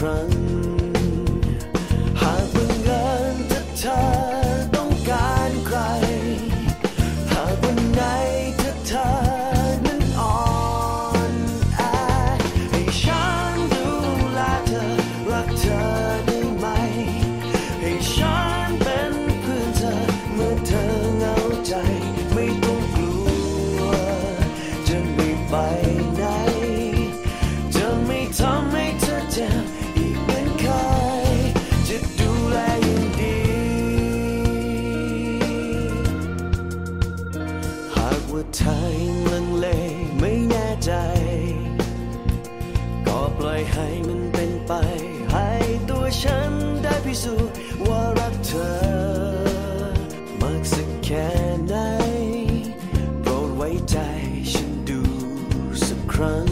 Run. เธอยังลังเลไม่แน่ใจ ก็ปล่อยให้มันเป็นไป ให้ตัวฉันได้พิสูจน์ว่ารักเธอ มากสักแค่ไหนโปรดไว้ใจฉันดูสักครั้ง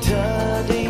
doctor.